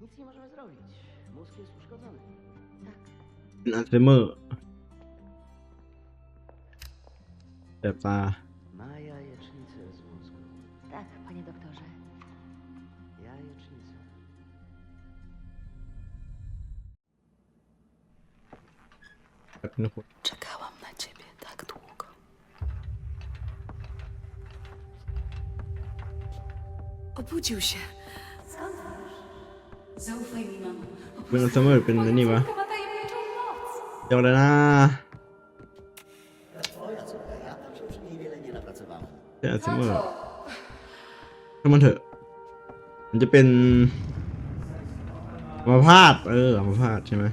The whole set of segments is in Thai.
Nic nie możemy zrobić. Mózg jest uszkodzony. Tak. เป็นอัลไซเมอร์แบบตา Ma jajecznicę z mózgu. Tak, panie doktorze. Jajecznicę. แบบนี้คน Czekałam na ciebie tak długo. Obudził się. Skąd wiesz? Zaufaj mi, mamo. เป็นอัลไซเมอร์เป็นอันนี่วะ Ma tajemniczą moc. เดี๋ยวเลยนะ Twoja córka, ja tam się przy niej wiele nie napracowałem. เป็นอัลไซเมอร์ถ้ามันเถอะ มันจะเป็นอัมาพาตเอออัมาพาตใช่ไหม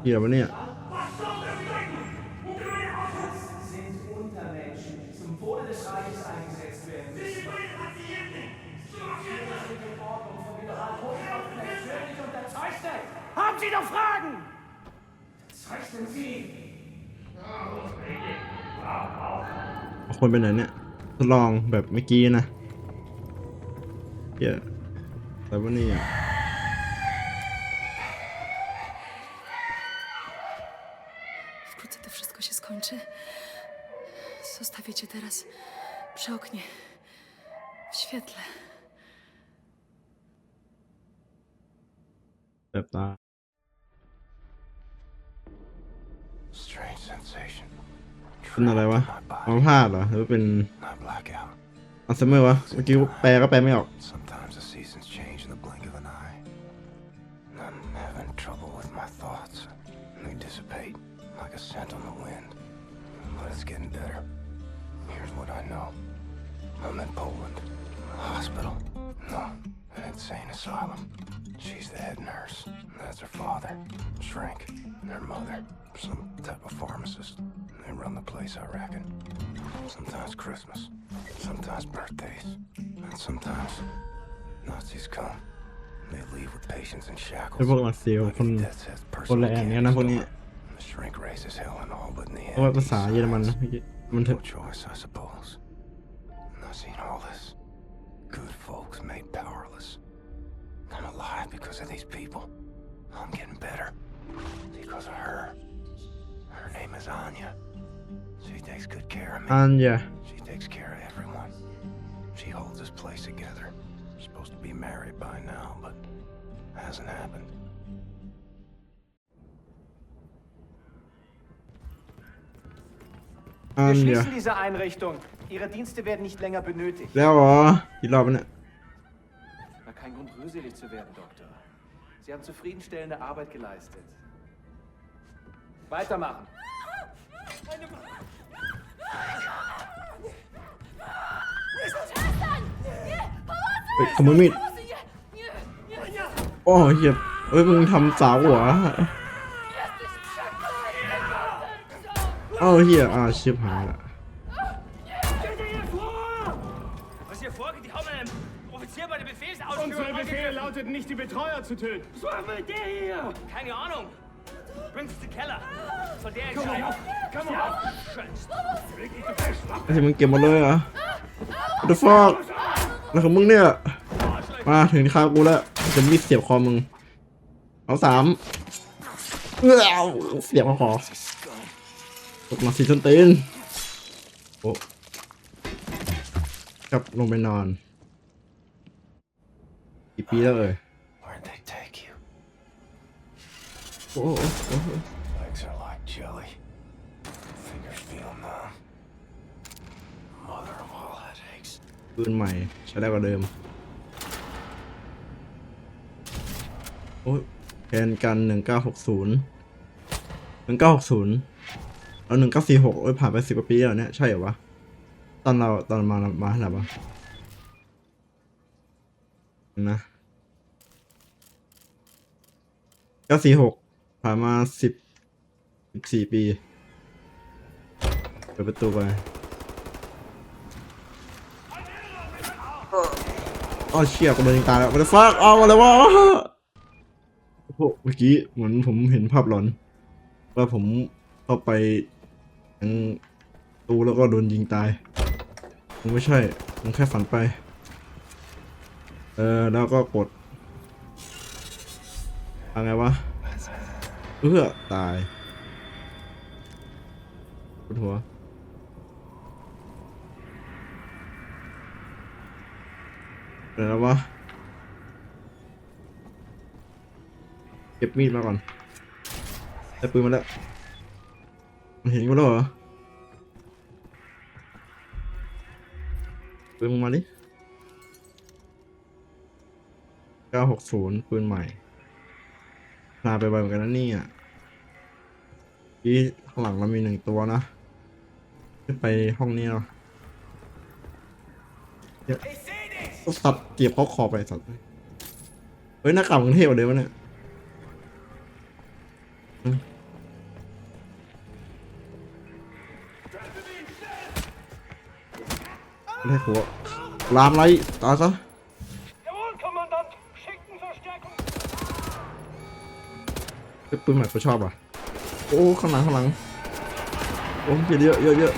เกี่ยวปะเนี่ย Haben Sie noch Fragen? คนเป็นไหนเนี่ยทดลองแบบเมื่อกี้นะเหี้ยแต่ว่านี่อะ Wkrótce to wszystko się skończy. Zostawię cię teraz przy oknie. W świetle. แ เป็นอะไรวะ My อั body, มาพาตเหรอหรือว่าเป็น not blackout. อัลไซเมอร์วะเมื่อกี้แปลก็แปลไม่ออก Sometimes the seasons change in the blink of an eye. I'm having trouble with my thoughts. They dissipate like a scent on the wind. But it's getting better. Here's what I know. I'm in Poland. A hospital. No, an insane asylum. She's the head nurse. That's her father. Shrink. And her mother. Some type of pharmacist. They run the place, I reckon. Sometimes Christmas. Sometimes birthdays. And sometimes Nazis come. They leave with patients in ไอ้ shackles. พวกรัสเซีย Like คน if death has คนละ personal แอนเนี่ยนะพวกนี้ cannons The shrink raises hell and all, but in the เพราะว่า end, ภาษา he เยอรมันนะ survives. เมื่อกี้มันเถ No อะ choice, I suppose. And I've seen all this. Good folks made powerless. I'm alive because of these people. I'm getting better. Because of her. Her name is Anya. She takes good care of me. Anya. She takes care of everyone. She holds this place together. We're supposed to be married by now, but hasn't happened. Wir schließen diese Einrichtung. Ihre Dienste werden nicht länger benötigt. Ja, Jawohl, ich glaube nicht. War kein Grund, rührselig zu werden, Doktor. Sie haben zufriedenstellende Arbeit geleistet. Weitermachen. เฮ้ยขโมยมีดโอ้เหี้ยเฮ้ยมึงทำสาวหัวเอ้าเหี้ยอ่าชิบหายละ Was hier vorgeht, die haben einen Offizier bei der Unsere Befehlsausführung Befehle lautet nicht, die Betreuer zu töten. Was will der hier? Keine Ahnung. ไอ้ที่มึงเก็บหมดเลยเหรอ What the fuck แล้วของมึงเนี่ย มาถึงที่ข้างกูแล้วจะมีดเสียบคอมึง เอาสามเอ้าเสียบคอตกมาสีส้นตีนโอ้กลับลงไปนอน กี่ปีแล้วเอ่ย โอ้โอ้ Legs are like jelly. Fingers feel numb. Mother of all headaches. ปืนใหม่ใช้ได้กว่าเดิม โอ้ยแทนกันหนึ่งเก้าหกศูนย์หนึ่งเก้าหกศูนย์เอาหนึ่งเก้าสี่หกโอ้ยผ่านไปสิบกว่าปีแล้วเนี่ย ใช่เหรอวะ ตอนเราตอนมามาอะไรวะนะเก้าสี่หก ผ่านมาสิบสิบสี่ปีเปิดประตูไปอ๋อเชี่ยกูโดนยิงตายแล้วมันจะฟักเอาอะไรวะโอ้โหเมื่อกี้เหมือนผมเห็นภาพหลอน ว่าผมเข้าไปทางตูแล้วก็โดนยิงตายมันไม่ใช่มันแค่ฝันไป เออแล้วก็กดอะไรวะ เอื้อตายปวดหัวเดี๋ยวแล้ววะเก็บมีดมาก่อนได้ปืนมาแล้วมันเห็นกูแล้วเหรอปืนมึงมาดิเก้าหกศูนย์ปืนใหม่ พาไปไวเหมือนกันนะเนี่ยที่ข้างหลังเรามีหนึ่งตัวนะขึ้นไปห้องนี้เนาะเดี๋ยวก็สัตว์เกียบเขาคอไปสัตว์เฮ้ยหน้ากากมึงเท่กว่าเดิมวะเนี่ยได้หัวลามไรตายซะ ปืนใหม่เขาชอบอะ โอ้ข้างหลังข้างหลังโอ้เยอะเยอะเยอะ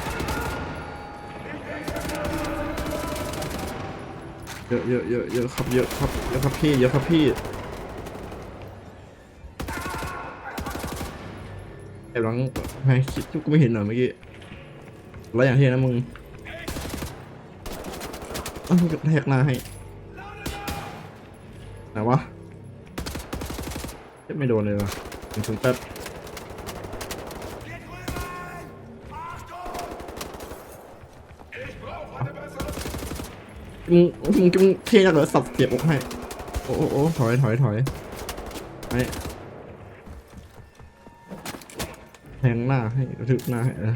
เยอะเยอะเยอะเยอะครับเยอะครับเยอะครับพี่เยอะครับพี่ไอ้หลังไม่คิดกูไม่เห็นเหรอเมื่อกี้แล้วอย่างที่นะมึงอ้าวแทกหน้าให้ไหนวะเฮ้ยไม่โดนเลยว่ะ ถึงถึงแป๊บมึงมึงมึงเท่จังเลยสับเสียบอกให้โอ้โอ้โอ้ถอยถอยถอยไอ้แทงหน้าให้กระทึกหน้าให้เออ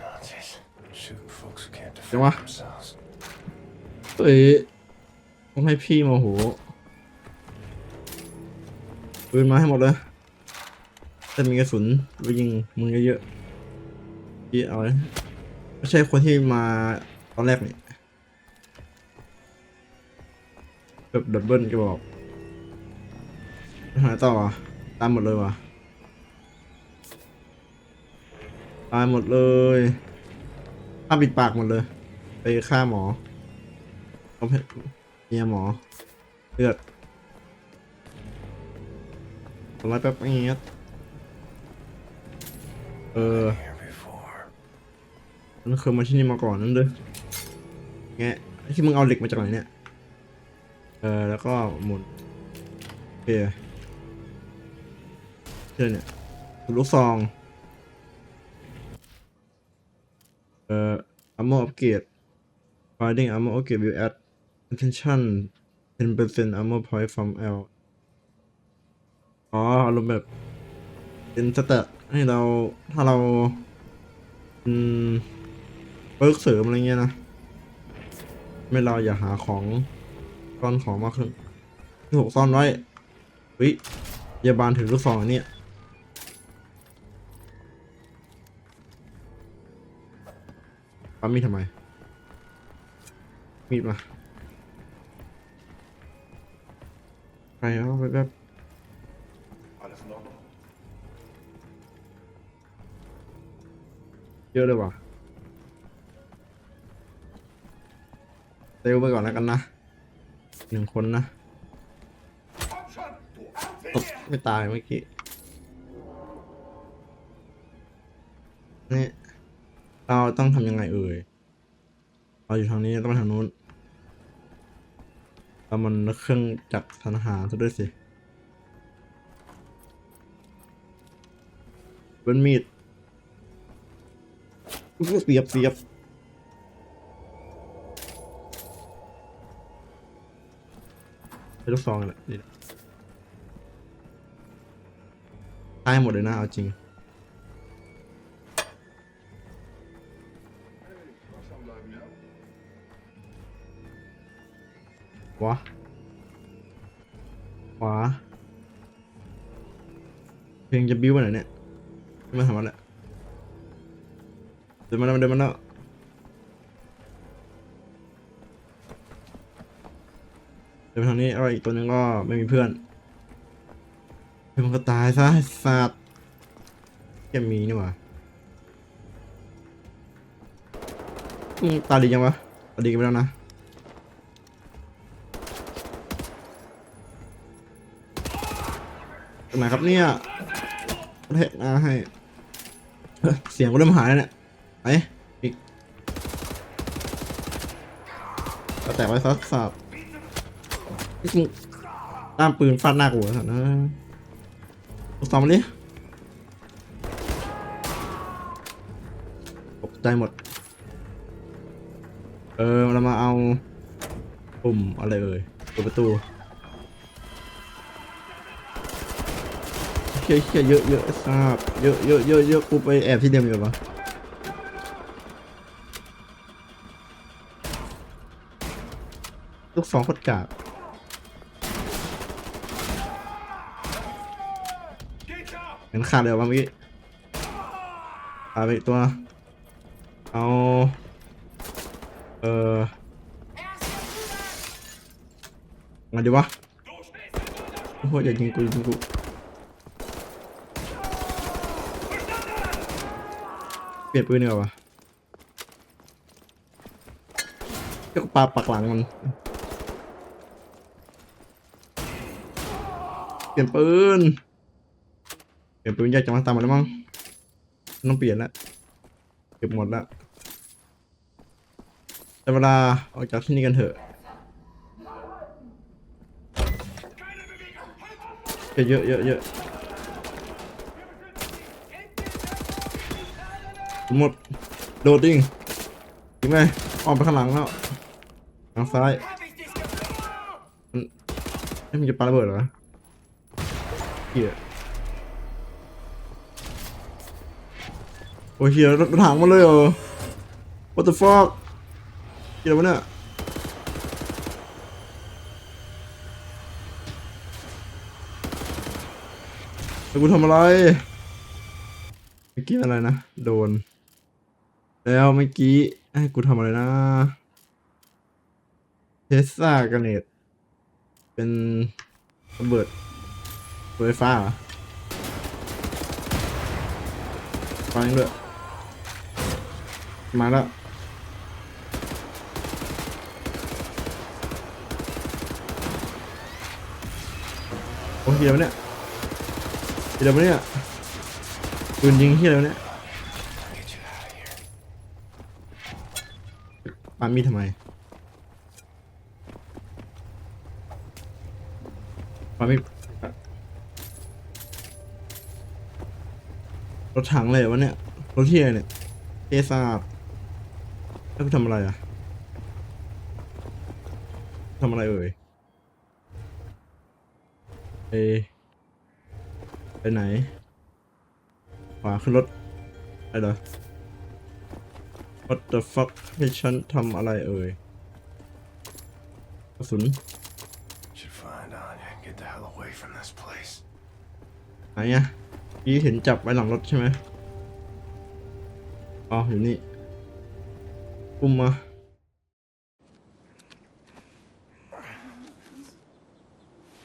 Nazis. Shooting folks who can't Come defend on. themselves. เอ้ยต้องให้พี่มาโหปืนมาให้หมดเลย แต่มีกระสุนไปยิงมึงเยอะๆพี่เอาเลยไม่ใช่คนที่มาตอนแรกนี่แบบดับเบิลก็บอกหาต่อตามหมดเลยว่ะตายหมดเลยฆ่าปิดปากหมดเลย ไปฆ่าหมอเอาเพเมียหมอเลือดทำไรแป๊บเงี้ย เออ Here before. มันเคยมาที่นี่มาก่อนนั่นเลยแงะที่มึงเอาเหล็กมาจากไหนเนี่ย เออ แล้วก็หมุนโอเคเชื่อเนี่ยลูกซอง เอ่อ armor upgrade finding armor upgrade will add attention 10% armor point from L อ๋ออารมณ์แบบ เป็นสเตตให้เราถ้าเรา อืมเบิกเสริมอะไรเงี้ยนะ ไม่เราอย่าหาของซ่อนของมากขึ้นที่หกซ่อนไว้วิยาบาลถือลูกซองอันเนี้ยปั๊มมีดทำไม มีดมาไปเอาไปแบบ เยอะเลยว่ะเซลไปก่อนแล้วกันนะหนึ่งคนนะตบไม่ตายเมื่อกี้ นี่ เราต้องทำยังไงเอ่ย เราอยู่ทางนี้ต้องไปทางนู้นเรามันเครื่องจักรทานอาหารซะด้วยสิเป็นมีดอุ๊ย เสียบเสียบใช้ลูกซองนั่นแหละดีนะตายหมดเลยนะเอาจริงขวาขวาเพลงจะบิ้วไปไหนเนี่ย ไม่มาทำอะไรเดินมาแล้ว เดินมาแล้วเดินมาทางนี้แล้วอีกตัวหนึงก็ไม่มีเพื่อนเพื่อนมันก็ตายซะไอ้สัตว์แกมีนี่หว่าตาดีจังวะตาดีกันไปแล้วนะตรงไหนครับเนี่ยประเทศนาให้ เสียงกูเริ่มหายแล้วเนี่ย ไปอีกก็แตกไว้ซัดสับนี่มึงด้ามปืนฟาดหน้ากูเหรอสัตว์นะกูซ้อมมันดิตกใจหมด เออ เรามาเอาปุ่มอะไรเอ่ยเปิดประตูเชี่ยเชี่ยเยอะเยอะทราบเยอะเยอะเยอะเยอะกูไปแอบที่เดิมอยู่ปะ ลูกสองโคตรกากเห็นขาดเลยวะเมื่อกี้ขาไปตัว เอา เออไงดีวะโอ้โหอย่ายิงกูยิงกูเปลี่ยนปืนดีกว่าวะเจ้าปลาปักหลังมัน เปลี่ยนปืน เปลี่ยนปืนยากจังวะตามมาแล้วมั้งต้องเปลี่ยนล้วเก็บหมดล้วแต่เวลาออกจากที่นี่กันเถอะเยอะเยอะเยอะหมดโดดดิ้งยิงไหมออกไปข้างหลังแล้วทางซ้าย มันเอ้ยมันจะปาระเบิดเหรอ เฮียโอ้ยเฮียรถถังมาเลยเหรอ what the fuck เกี่ยวะเนี่ยแล้วกูทำอะไรเมื่อกี้อะไรนะ โดน แล้วเมื่อกี้ให้กูทำอะไรนะเทสซากันเนตเป็นระเบิด รถไฟฟ้าเหรอฟังด้วยมาแล้วโอ้ยเฮียวะเนี่ยเฮียวะเนี่ยปืนยิงเฮียวเนี่ยปามีทำไมปามีด รถถังเลยวะเนี่ย รถเฮียเนี่ยเทซาบแล้วกูทำอะไรอะทำอะไรเอ่ยเอไปไหน ขวาขึ้นรถอะไรเหรอ What the fuck ให้ฉันทำอะไรเอ่ยกระสุน Should find Anya and get the hell away from this place. ไหนอะ พี่เห็นจับไว้หลังรถใช่ไหมอ๋ออยู่นี่อุ้มมา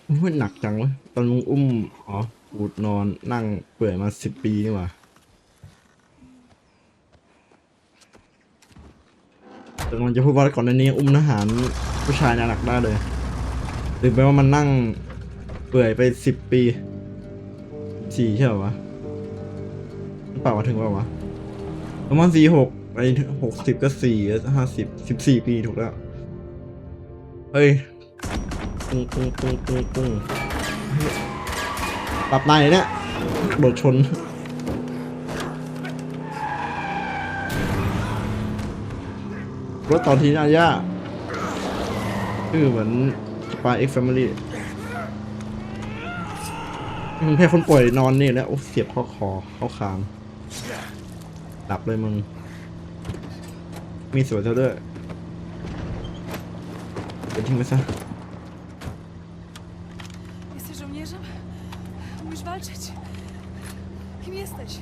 อุ้ยหนักจังวะตอนมึงอุ้ม อ๋อปูดนอนนั่งเปื่อยมาสิบปีนี่หว่าแต่มันจะพูดว่าก่อนในนี้อุ้มทหารผู้ชายหนักได้เลยหรือแปลว่ามันนั่งเปื่อยไปสิบปี สี่ใช่เหรอวะมันเปล่ามาถึงเปล่าวะประมาณสี่หกไปหกสิบก็สี่ห้าสิบสิบสี่ปีถูกแล้ว เฮ้ยปุ้งปุ้งปุ้งปุ้งปุ้งปรับนายเนี่ยโดดชนรถตอนทีนาย่าชื่อเหมือนสปาเอ็กซ์แฟมิลี่ มึงแพ้คนป่วยนอนนี่แล้วโอ้เสียบเข้าคอเข้าคางหลับเลยมึง มีสวยเท่าด้วยเดี๋ยวทิ้งไปซะ Jesteś żołnierzem? Umiesz walczyć? jesteś?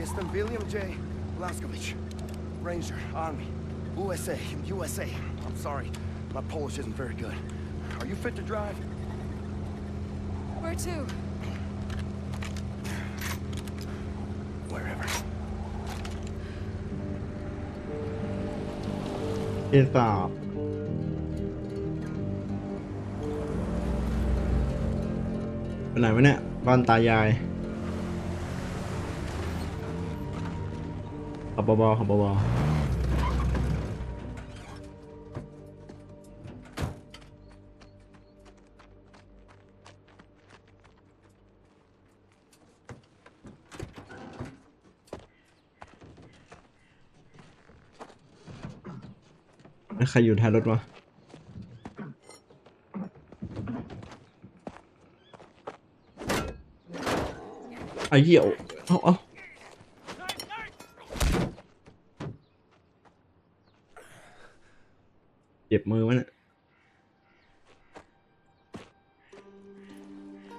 Jestem William J. Blaskowicz, Ranger, Army, USA, USA. I'm sorry, my Polish isn't very good. Are you fit to drive? Where to? Wherever. เอสอบไปไหนวะเนี่ย บ้านตายายขับเบาๆขับเบ ใครอยู่ท้ายรถวะไอ้เหี้ยวเอาเอาเจ็บมือวะเนี่ย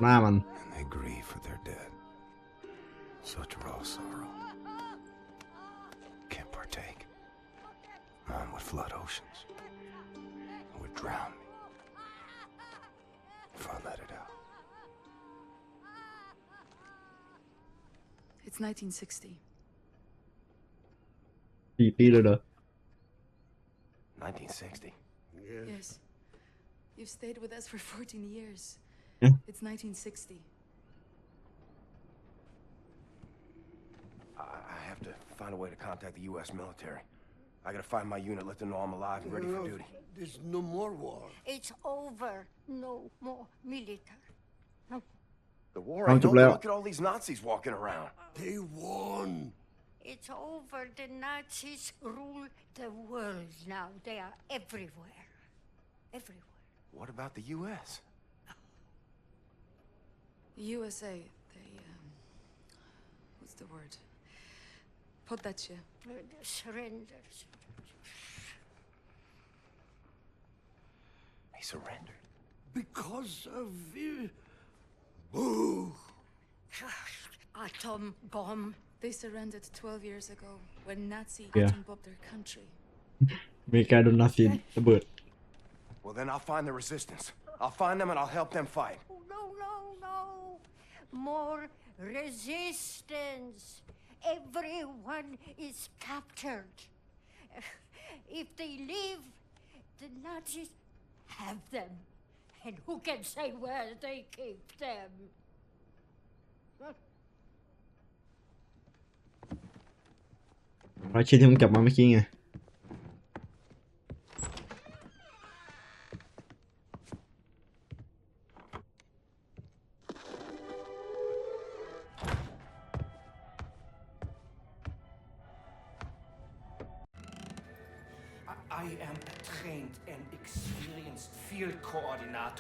หน้ามัน flood oceans. It would drown me if I let it out. It's 1960. 1960? Yes. yes. You've stayed with us for 14 years. Yeah. It's 1960. I have to find a way to contact the U.S. military. I gotta find my unit, let them know I'm alive and ready for duty. There's no more war. It's over. No more military. The war Round ain't to over. Look at all these Nazis walking around. They won. It's over. The Nazis rule the world now. They are everywhere. Everywhere. What about the U.S.? USA, they, um, what's the word? Put that chair. Surrender. He surrendered. Because of... the boo! Atom bomb. They surrendered 12 years ago when Nazi yeah. atom bombed their country. Make out of nothing. But... Well, then I'll find the resistance. I'll find them and I'll help them fight. No, no, no. More resistance everyone is captured. If they leave, the Nazis have them. And who can say where they keep them? Rồi, chia thêm cặp mà mới chia.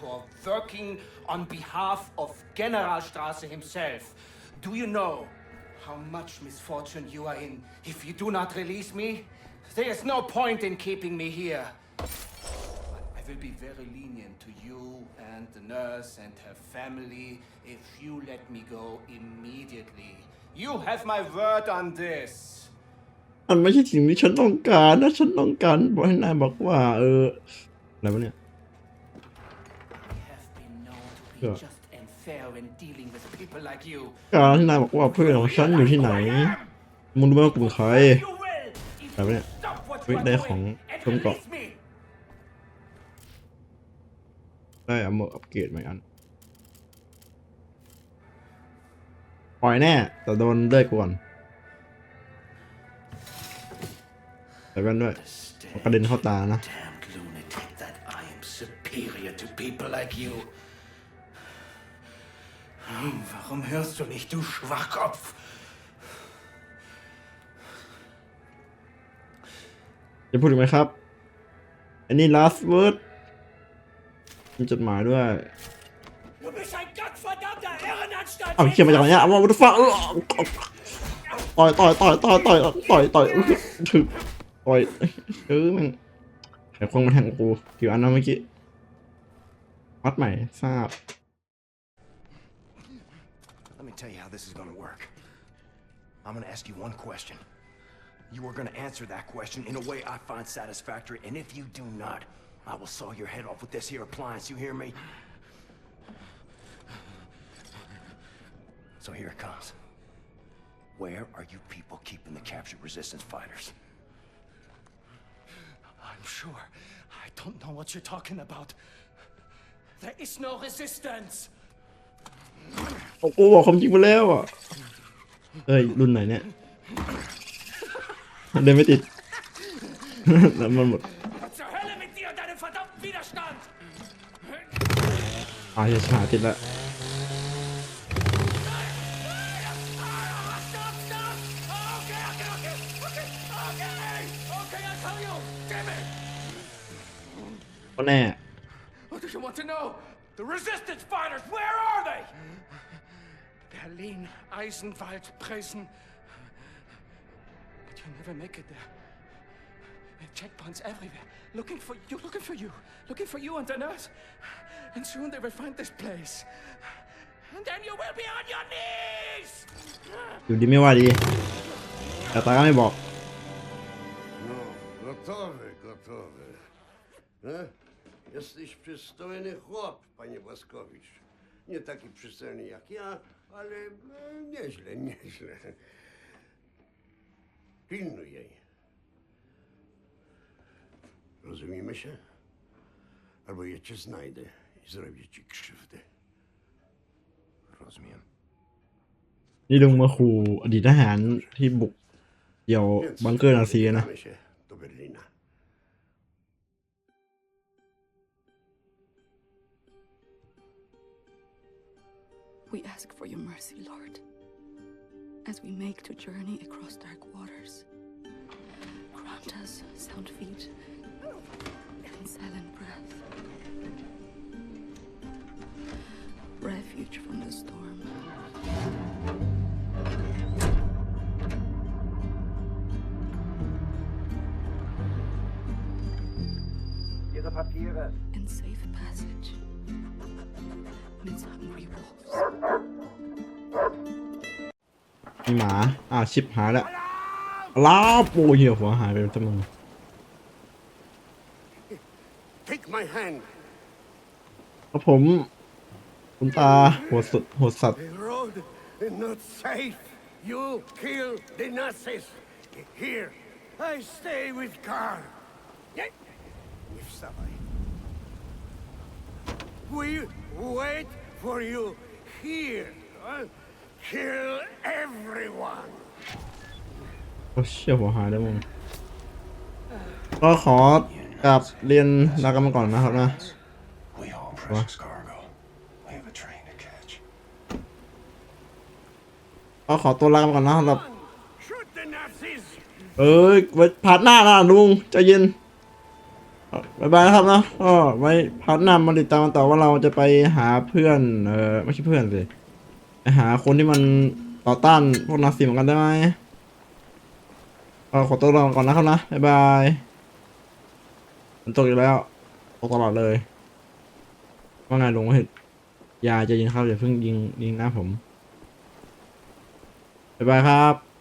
coordinator working on behalf of Generalstraße himself. Do you know how much misfortune you are in if you do not release me? There is no point in keeping me here. I will be very lenient to you and the nurse and her family if you let me go immediately. You have my word on this. มันไม่ใช่สิ่งที่ฉันต้องการนะ ฉันต้องการบอกให้นายบอกว่า เออ อะไรวะเนี่ย การที่นายบอกว่าเพื่อนของฉันอยู่ที่ไหนมึงรู้ไหมว่ากูเป็นใคร You will if Sao you vậy? stop what Biết you are đây doing khoảng and không có. release me. ได้เอามาอัปเกรดใหม่อันปล่อยแน่ แต่โดนเลิกก่อนใส่แว่นด้วยมันกระเด็นเข้าตานะ Damned lunatic that I am superior to people like you. Hm, Warum hörst du nicht, du Schwachkopf? จะพูดอีกไหมครับ อันนี้ last word มีจดหมายด้วย Du bist ein gottverdammter Irrenanstalt! เอาเขียนมาจากไหนเนี่ยเอามาดูฟ้าต่อยต่อยต่อยต่อยต่อยต่อยต่อยถึกต่อยเออแมันไขควงมาแทงกูกี่อันนะเมื่อกี้วัดใหม่ทราบ Let me me tell you how this is gonna work. I'm gonna ask you one question. You are gonna answer that question in a way I find satisfactory, and if you do not, I will saw your head off with this here appliance, you hear me? So here it comes. Where are you people keeping the captured resistance fighters? I'm sure. I don't know what you're talking about. There is no resistance. โอ้โหบอกความจริงไปแล้วอะเอ้ยรุ่นไหนเนี่ยเดินไม่ติดแล้วมันหมดอาจะชาติดละก็แน่ What do you want to know? The resistance fighters, where are they? Berlin, Eisenwald, Presen. But you'll never make it there. There are checkpoints everywhere. Looking for you, looking for you, looking for you and the nurse. And soon they will find this place. And then you will be on your knees! อยู่ดีไม่ว่าดี แต่ตาก็ไม่บอก No, gotowy, gotowy. E? Jesteś przystojny chłop, panie Błaskowicz. Nie taki przystojny jak ja, ale e, nieźle, nieźle. Pilnuj jej. Rozumiemy się? Albo ja cię znajdę i zrobię ci krzywdę. Rozumiem. นี่ลุงมาขู่อดีตทหารที่บุกเดี่ยว Więc บังเกอร์นาซีนะ udamy się do Berlina. We ask for your mercy, Lord, as we make to journey across dark waters. Grant us sound feet and silent breath. Refuge from the storm. Ihre Papiere. And safe passage หมาอ่าชิปหายแล้วลาบโอ้ยเหี้ยหัวหายไปทั้งมึง Take my hand. ครับผมคุณตาโหดสุดโหดสัตว์ The road is not safe. You kill the Nazis. Here, I stay with Karl. Nie nie wstawaj. We wait for you here. huh? Kill everyone. โอ้เชี่ยหัวหายแล้วมึงก็ขอกลับเรียนลากันมาก่อนนะครับนะ We haul precious cargo. We have a train to catch. ก็ขอตัวลากันก่อนนะสำหรับ Shoot the Nazis. เอ้ยไว้พาร์ทหน้านะลุงใจเย็น บายบายนะครับนะก็ไว้พาร์ทหน้ามาติดตามกันต่อว่าเราจะไปหาเพื่อน เออไม่ใช่เพื่อนสิไปหาคนที่มันต่อต้านพวกนาซีเหมือนกันได้ไหมก็ขอตัวลาก่อนนะครับนะบายบายฝนตกอีกแล้วตกตลอดเลยว่าไงลงว่าเห็นยาจะยิงครับอย่าเพิ่งยิงยิงหน้าผมบายบายครับ